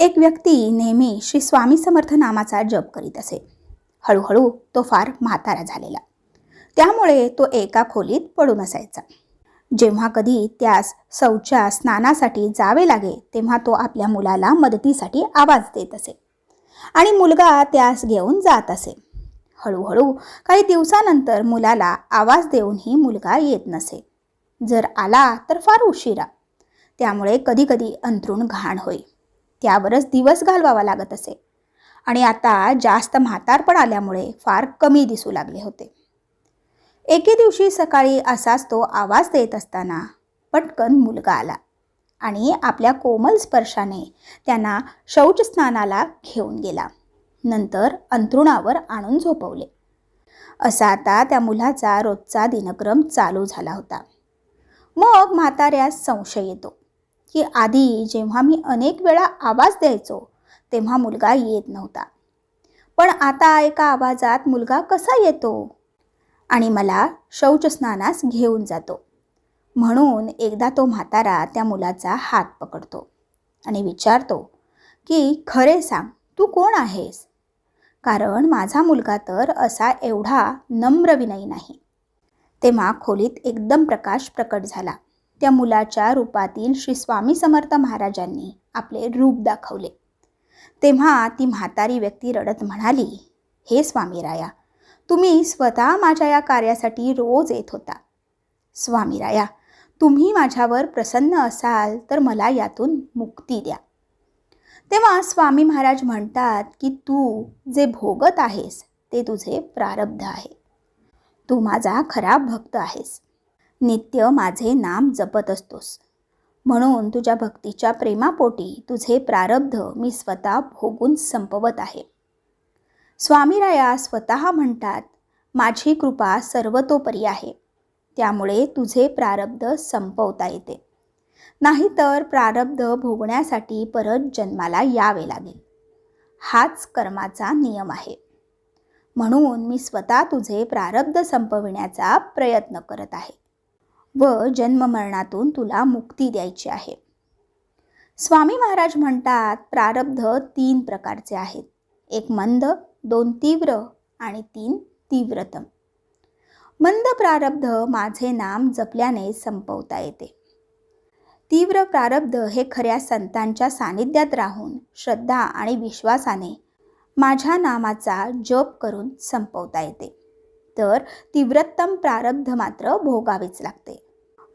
एक व्यक्ती नेहमी श्री स्वामी समर्थ नामाचा जप करीत असे. हळूहळू तो फार म्हातारा झालेला. त्यामुळे तो एका खोलीत पडून असायचा. जेव्हा कधी त्यास शौच्या स्नानासाठी जावे लागे तेव्हा तो आपल्या मुलाला मदतीसाठी आवाज देत असे. आणि मुलगा त्यास घेऊन जात असे. हळूहळू काही दिवसानंतर मुलाला आवाज देऊनही मुलगा येत नसे. जर आला तर फार उशिरा. त्यामुळे कधीकधी अंथरूण घाण होई त्यावरच दिवस घालवावा लागत असे. आणि आता जास्त म्हातारपण आल्यामुळे फार कमी दिसू लागले होते. एके दिवशी सकाळी असाच तो आवाज देत असताना पटकन मुलगा आला आणि आपल्या कोमल स्पर्शाने त्यांना शौचस्नानाला घेऊन गेला. नंतर अंथरुणावर आणून झोपवले. असा आता त्या मुलाचा रोजचा दिनक्रम चालू झाला होता. मग म्हाताऱ्यास संशय येतो. की आधी जेव्हा मी अनेक वेळा आवाज द्यायचो तेव्हा मुलगा येत नव्हता. पण आता एका आवाजात मुलगा कसा येतो? आणि मला शौचस्नानास घेऊन जातो. म्हणून एकदा तो म्हातारा त्या मुलाचा हात पकडतो आणि विचारतो की खरे सांग तू कोण आहेस? कारण माझा मुलगा तर असा एवढा नम्र विनयी नाही. तेव्हा खोलीत एकदम प्रकाश प्रकट झाला. त्या मुलाच्या रूपातील श्री स्वामी समर्थ महाराजांनी आपले रूप दाखवले. तेव्हा ती म्हातारी व्यक्ती रडत म्हणाली हे स्वामीराया तुम्ही स्वतः माझ्या या कार्यासाठी रोज येत होता. स्वामीराया तुम्ही माझ्यावर प्रसन्न असाल तर मला यातून मुक्ती द्या. तेव्हा स्वामी महाराज म्हणतात की तू जे भोगत आहेस ते तुझे प्रारब्ध आहे. तू माझा खरा भक्त आहेस. नित्य माझे नाम जपत असतोस. म्हणून तुझ्या भक्तीच्या प्रेमापोटी तुझे प्रारब्ध मी स्वतः भोगून संपवत आहे. स्वामीराया स्वतः म्हणतात माझी कृपा सर्वतोपरी आहे. त्यामुळे तुझे प्रारब्ध संपवता येते. नाहीतर प्रारब्ध भोगण्यासाठी परत जन्माला यावे लागेल. हाच कर्माचा नियम आहे. म्हणून मी स्वतः तुझे प्रारब्ध संपविण्याचा प्रयत्न करत आहे. व जन्ममरणातून तुला मुक्ती द्यायची आहे. स्वामी महाराज म्हणतात प्रारब्ध तीन प्रकारचे आहेत. एक मंद दोन तीव्र आणि तीन तीव्रतम. मंद प्रारब्ध माझे नाम जपल्याने संपवता येते. तीव्र प्रारब्ध हे खऱ्या संतांच्या सानिध्यात राहून श्रद्धा आणि विश्वासाने माझ्या नामाचा जप करून संपवता येते. तर तीव्रतम प्रारब्ध मात्र भोगावेच लागते.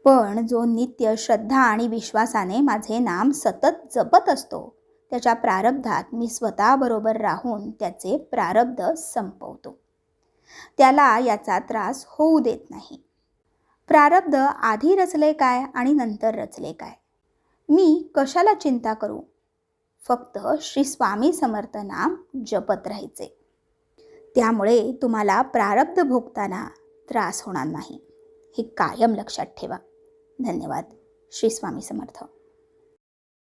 पण जो नित्य श्रद्धा आणि विश्वासाने माझे नाम सतत जपत असतो त्याच्या प्रारब्धात मी स्वतःबरोबर राहून त्याचे प्रारब्ध संपवतो. त्याला याचा त्रास होऊ देत नाही. प्रारब्ध आधी रचले काय आणि नंतर रचले काय? मी कशाला चिंता करू? फक्त श्री स्वामी समर्थ नाम जपत राहायचे. त्यामुळे तुम्हाला प्रारब्ध भोगताना त्रास होणार नाही. हे कायम लक्षात ठेवा. धन्यवाद. श्री स्वामी समर्थ.